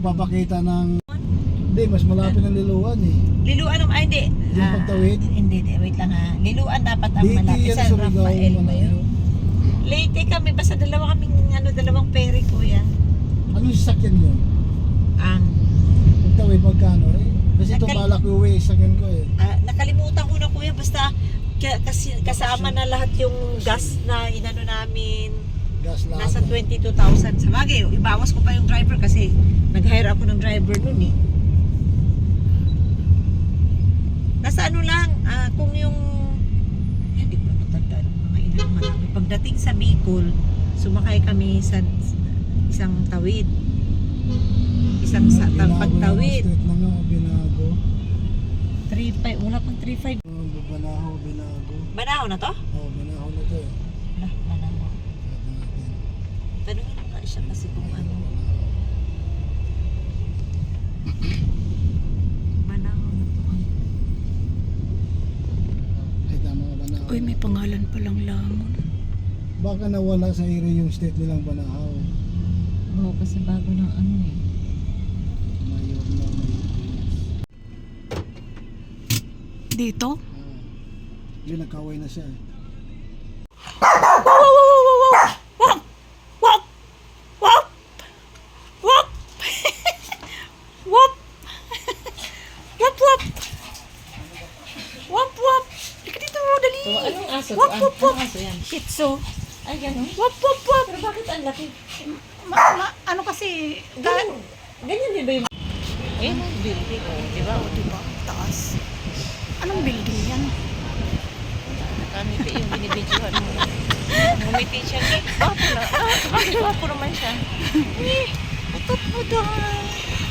Nagpapakita ng... Hindi, mas malapit ang liluan eh. Liluan ang, ay hindi. Yung Ah, pagtawid? Hindi, hindi, wait lang ha. Liluan dapat ang di malapit sa. Rafael ba yun? Manalo. Late kami, basta dalawa kaming, ano, dalawang peri kuya. Ano yung sasakyan nyo? Ang, Pagtawid, magkano eh? Kasi itong Nagkal- balak uwi, sasakyan ko eh. ah, nakalimutan ko na kuya, basta ka- kasi, kasama na lahat yung gas na inano namin. Gas lang. Nasa 22,000. Sa bagay, ibawas ko pa yung driver kasi nag-hire ako ng driver nun eh. Nasa ano lang, ah, kung yung hindi ko matandaan mga inanuhan namin. Pagdating sa Bicol, sumakay kami sa isang tawid. Isang sa pagtawid. nga, binago. 3.5, wala pang 3.5. Oh, Banaho, binago. Banaho na to? Oh, banaho na to eh. Wala, natin. Tanungin mo nga siya kasi kung ano. Banaho na to. Ay, tama ka banaho. Uy, may pangalan palang lamon. Baka nawala sa area yung state nilang banahaw. Oo, kasi bago ng ano eh. Mayor na may... Dito? Ah, yun, nagkaway na siya eh. Aso? Wap, wap, wap! aso yan? Shih Tzu. Ay, gano'n? Wap, wap, wap! Pero bakit ang laki? Ma, ma, ano kasi, ga, Ganyan, ganyan din ba yung... Eh, building oh, di ba? oh, diba? Taas. Anong building yan? Nakangiti yung binibidyohan mo. Ngumiti siya eh. Gwapo na. Ah, bakit gwapo naman siya? Eh, utot mo dahil.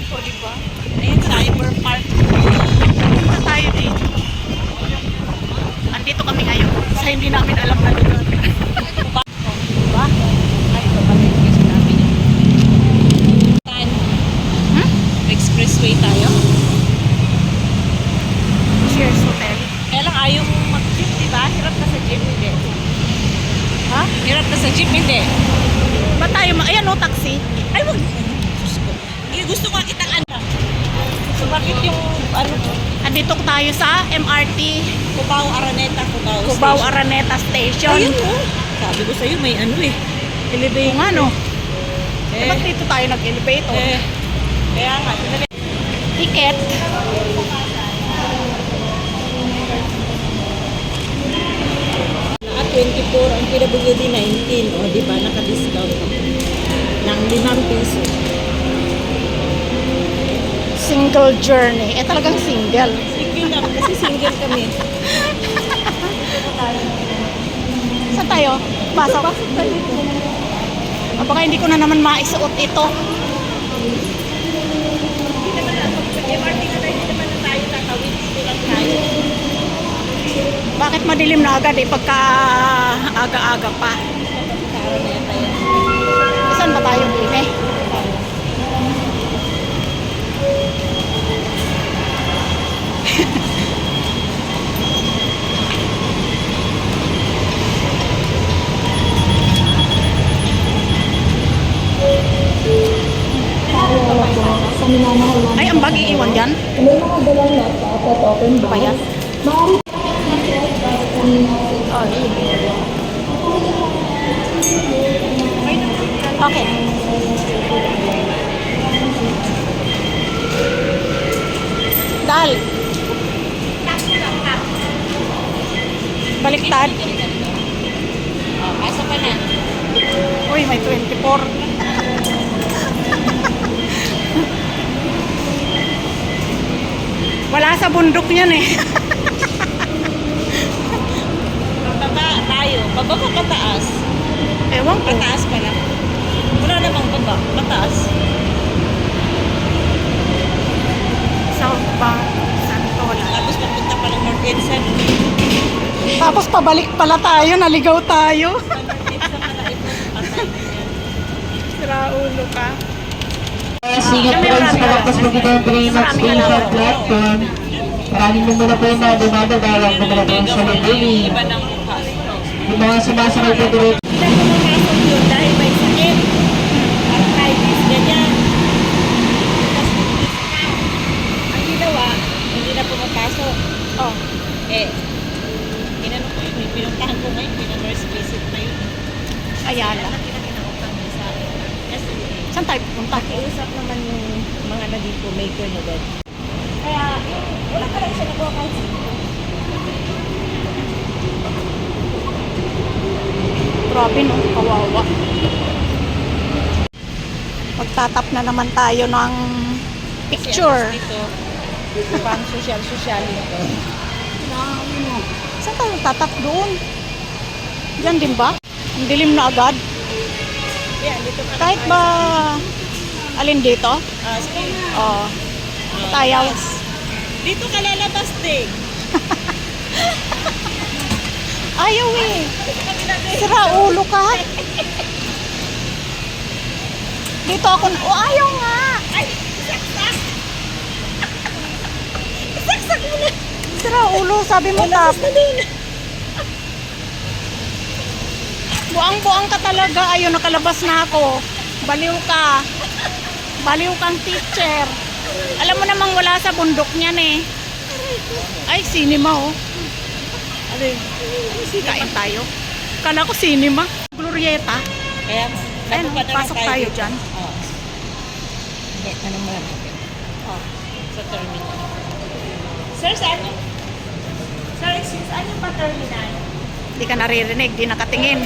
O, di ba? Ayan, cyber park. Punta tayo dito. Andito kami ngayon sa hindi namin alam na lugar. Diba? Ay, babalik kasi namin yun. Saan? Hmm? Expressway tayo. Cheers Hotel. Kaya lang ayaw mag-jeep, di ba? Hirap na sa jeep, hindi. Ha? Hirap na sa jeep, hindi. Tayo, ma- ayan o, taxi. Ay, wag. Diyos ko. Gusto ko kitang anak. So, bakit yung, ano, Andito tayo sa MRT Cubao Araneta, Cubao Cubao Station. Araneta Station. Ayun, oh. Sabi ko sa'yo, may ano eh. Elevator. Kung ano, Eh, ba't dito tayo nag-elevator? eh. Kaya nga. Ticket. Naka 24, ang PWD 19, o oh, di ba, naka-discount ng 5 piso. Single journey. Eh talagang single. Single lang, kasi single kami. Saan tayo? Pasok. Pasok tayo dito. Baka hindi ko na naman maisuot ito. Hindi naman na, pag MRT na tayo, hindi naman na tayo tatawid, dito lang tayo. Bakit madilim na agad eh pagka aga-aga pa? Sa Araneta yan. Saan ba tayo bine? Ay, ang bagi iwan dyan? Ano ba yan? Oh, Okay. Dal. Baliktad. Oh, asa pa na? Uy, may 24. Wala sa bundok niyan eh. Pababa tayo. Pababa pataas. Ewan ko. Pataas pala. Wala namang baba. Pataas. South Bank, Santola. Tapos papunta pa ng North Edson. Tapos pabalik pala tayo, naligaw tayo. Sa North Edson pala ito. Patay na yan. Sira ulo ka. Singat friends, palagpas mo dito ang Primax Station platform. Maraming numero po na dumadagalang numero po sa Laguni. Yung mga sumasakay po dito Hindi na pumasok yun dahil may sakit. Arthritis, ganyan. Pinag-nurse visit na yun. Ayala. Sa. Saan tayo pupunta? Pakiusap naman yung mga naging maker na doon. Kaya, wala ka lang siya nagawa kahit sino. Grabe no, kawawa. Magtatap na naman tayo ng picture. Dito, pang social-social ito. Saan tayo tatap doon? Diyan din ba? Ang dilim na agad. Yan, dito ka Kahit ba alin dito? Ah, sige. Oo. Tayo. labas. Dito ka lalabas din. Ayaw eh. Sira ulo ka. Dito ako. Oh, ayaw nga. Ay, saksak! saksak mo na! Sira ulo. Sabi mo tap. na din. Buang-buang ka talaga. Ayun, nakalabas na ako. Baliw ka. Baliw kang teacher. Alam mo namang wala sa bundok niyan eh. Ay, cinema oh. Ano yun? Kain tayo. Kala ko cinema. Glorieta. Kaya, Ayun, pasok tayo dyan. Oo. Hindi, tanong mo lang natin. Oh. Sa terminal. Sir, saan. Sir, excuse, saan yung pa-terminal? Di ka naririnig, di nakatingin.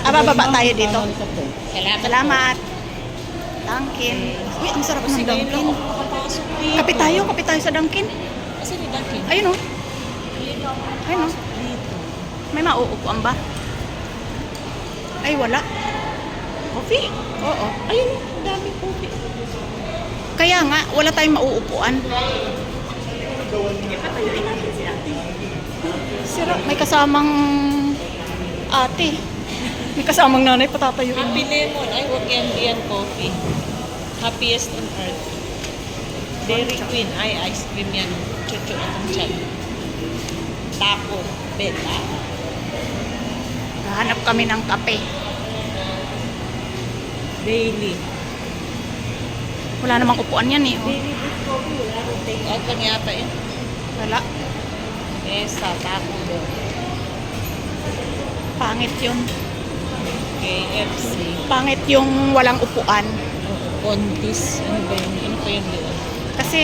Pababa. Ah, bababa tayo dito. Salamat. Salamat. Dunkin. Uy, ang sarap ng Dunkin. Kape tayo, kape tayo sa Dunkin. Kasi ni Dunkin. Ayun oh. Ayun oh. Dito. May mauupuan ba? Ay, wala. Coffee? Oo. Ayun, ang daming coffee. Kaya nga, wala tayong mauupuan. Sira, may kasamang ate. May kasamang nanay patatayuin. Happy Lemon. Huwag yan diyan coffee. Happiest on earth. Dairy Queen. Ay, ice cream yan. Chuchu atong chan. Taco. Beta. Hanap kami ng kape. Daily. Wala namang upuan yan eh. Oh. Daily with coffee. Wala akong take out lang yata yun. Wala. Esa, Taco Bell. Pangit yun. KFC. Pangit yung walang upuan. Contis. Ano ba yun? Ano pa yun doon? Kasi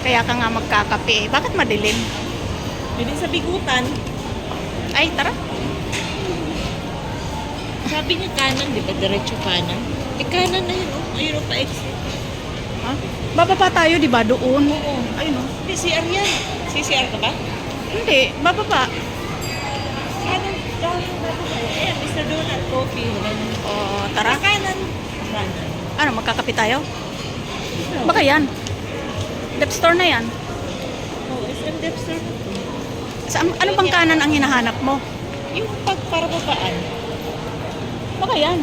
kaya ka nga magkakape. eh. Bakit madilim? Pwede sa bigutan. Ay, tara. Sabi niya kanan, di ba? Diretso kanan. Eh, kanan na yun, oh. Ayun, oh, pa-exit. Ha? Bababa tayo, di ba? Doon. Oo. Ayun oh. PCR yan. CCR ka ba? Hindi, bababa. Kanan? Ayan, Mr. Donut Coffee. O, Tara, kanan. Ano, magkakape tayo? Baka yan. Dep store na yan. Oh, SM Depster. Sa, ano bang kanan ang hinahanap mo? Yung pagparababaan. Baka yan.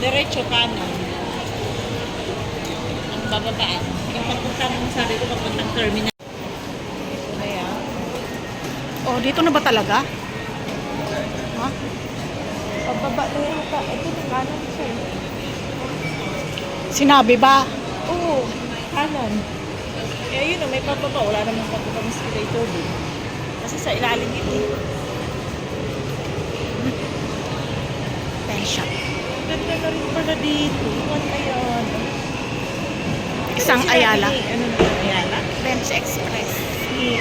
Diretso kanan. Ang bababaan. Yung pagpunta mo sabi ko, papuntang terminal. Ito na yan. O, dito na ba talaga? Ha? Pababa na yata. Ito na kanan siya. eh. Sinabi ba? Oo, kanan. Kaya yun, oh, may pababa. Wala namang pababa escalator din. Kasi sa ilalim ito. Pen shop. Ganda na rin pala dito. Ano ayan? Isang Ayala. ni- Ano na Ayala? Bench Express. Ni,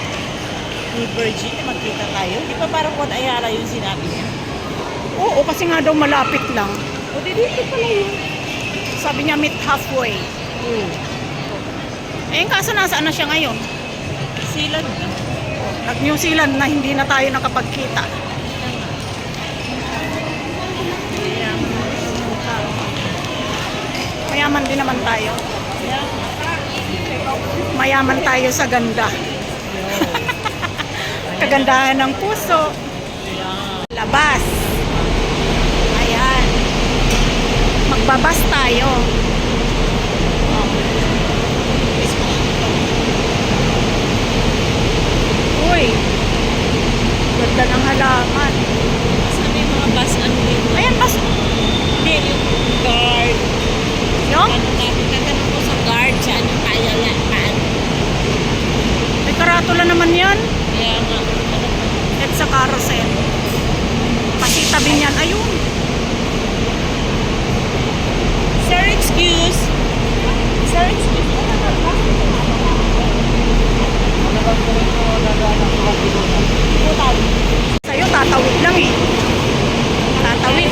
ni Virgin na magkita tayo. Di ba parang Juan Ayala yung sinabi niya? Oo, kasi nga daw malapit lang. O di dito pala yun. Sabi niya meet halfway. Oo. Eh, yung kaso nasaan na siya ngayon? Sila na. Nag-New Zealand na hindi na tayo nakapagkita. Mayaman din naman tayo. Mayaman tayo sa ganda. Kagandahan ng puso. Labas. Ayan. Magbabas tayo. Uy. Ganda ng halaman. Sana yung mga bus ano dito? Ayan, bas. Hindi, yung guard. Yung? Ano natin, tatanong ko sa guard, saan yung kaya lang, kaan. pelikula naman yan. Kaya nga. It's a carousel. Niyan, ayun. Sir, excuse. Sir, excuse. Sa'yo, tatawid lang eh. Tatawid.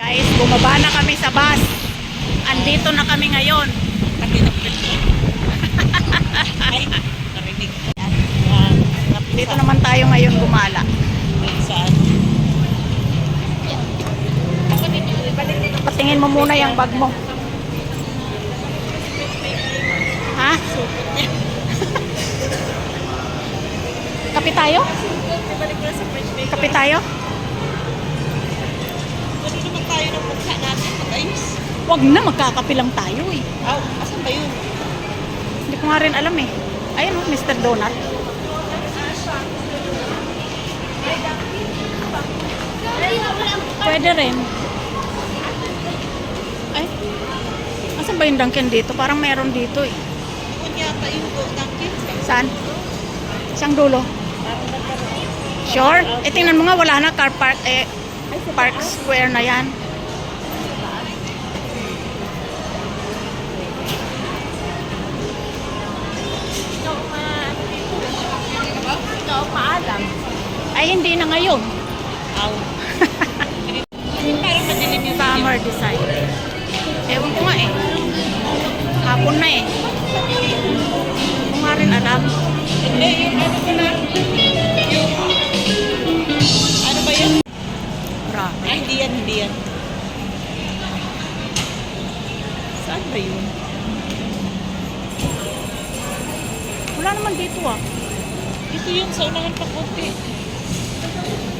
Guys, bumaba na kami sa bus. Andito na kami ngayon. Dito naman tayo ngayon gumala. Patingin mo muna yung bag mo. Ha? Kape tayo? Kape tayo? Ano naman tayo ng mukha natin? Mag-ayos. Wag na, magkakape lang tayo eh. Aw, asan ba yun? Hindi ko nga rin alam eh. Ayun oh, Mr. Donut. Pwede rin. Asan ba yung Dunkin dito? Parang meron dito eh. Yata yung Dunkin. Saan? Isang dulo. Sure? Eh, tingnan mo nga, wala na car park. Eh, park square na yan. Ay, hindi na ngayon. Aw. Parang madilim yung Summer design. Ewan ko nga eh. Hapon na eh. Hindi ko nga rin alam. Yung ano pala. Yung... Ano ba yun? Grabe. Ay, hindi yan, hindi yan. Saan ba yun? Wala naman dito ah. Ito yun, sa unahan pa konti.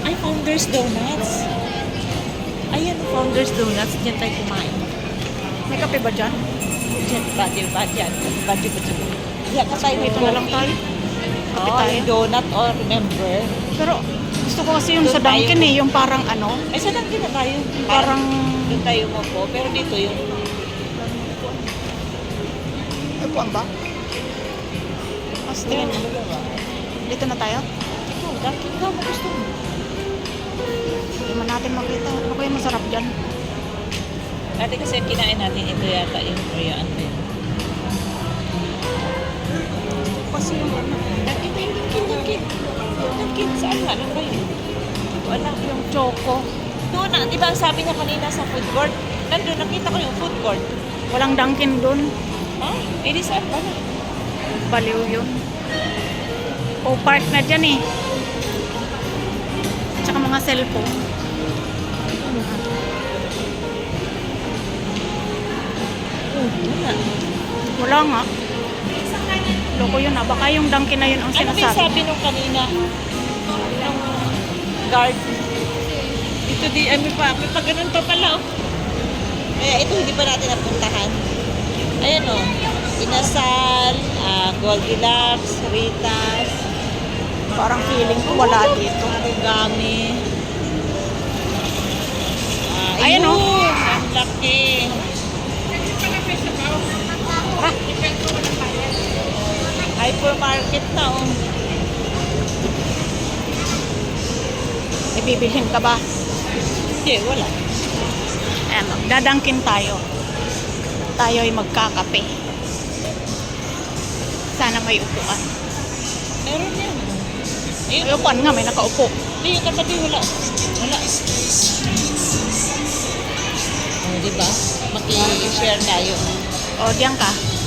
Ay, Founders Donuts. Ayan, Founders Donuts. Diyan tayo kumain. May kape ba dyan? Diyan, badyo, badyo. Badyo, badyo. Diyan ka tayo Dito na lang tayo. Oo, tayo. yung donut or member. Pero gusto ko kasi yung Doon sa tayo. Dunkin eh. Yung parang ano. Ay, saan lang din na tayo? Parang... Doon tayo mo po. Pero dito yung... Ay, buwan ba? Mas tingin mo. Dito na tayo? Ito, Dunkin ka mo gusto mo. Hindi man natin makita. Ano kaya masarap dyan? Dati kasi kinain natin ito yata yung Korea ano yun. Kasi yung ano. Na yung Dunkin, Dunkin. Dunkin, saan nga lang ba yun? Wala. Yung choco. Doon na, di ba ang sabi niya kanina sa food court? Nandun, nakita ko yung food court. Walang Dunkin dun. Ah, eh di saan ba na? Baliw yun. O park na dyan eh. Tsaka mga cellphone. Na. Wala nga. Loko yun ah. Baka yung Dunkin na yun ang Ano ba yung sinasabi. sabi nung kanina? Nung guard. Ito di, ay may pa, may pa ganun pa pala oh. Kaya ito hindi pa natin napuntahan. Ayan oh. Inasal, ah, Goldilocks, Ritas, Parang feeling ko wala dito. Arugami. Ah, Ayan, oh. Ang laki. Ah, Hypermarket na oh. ibibilhin ka ba? Hindi, wala. Ayan, magdadangkin tayo. Tayo ay magkakape. Sana may upuan. Meron yan. May upuan nga, may nakaupo. Hindi, yung katabi wala. Wala. Oh, di ba? Maki-share tayo. O, diyan ka.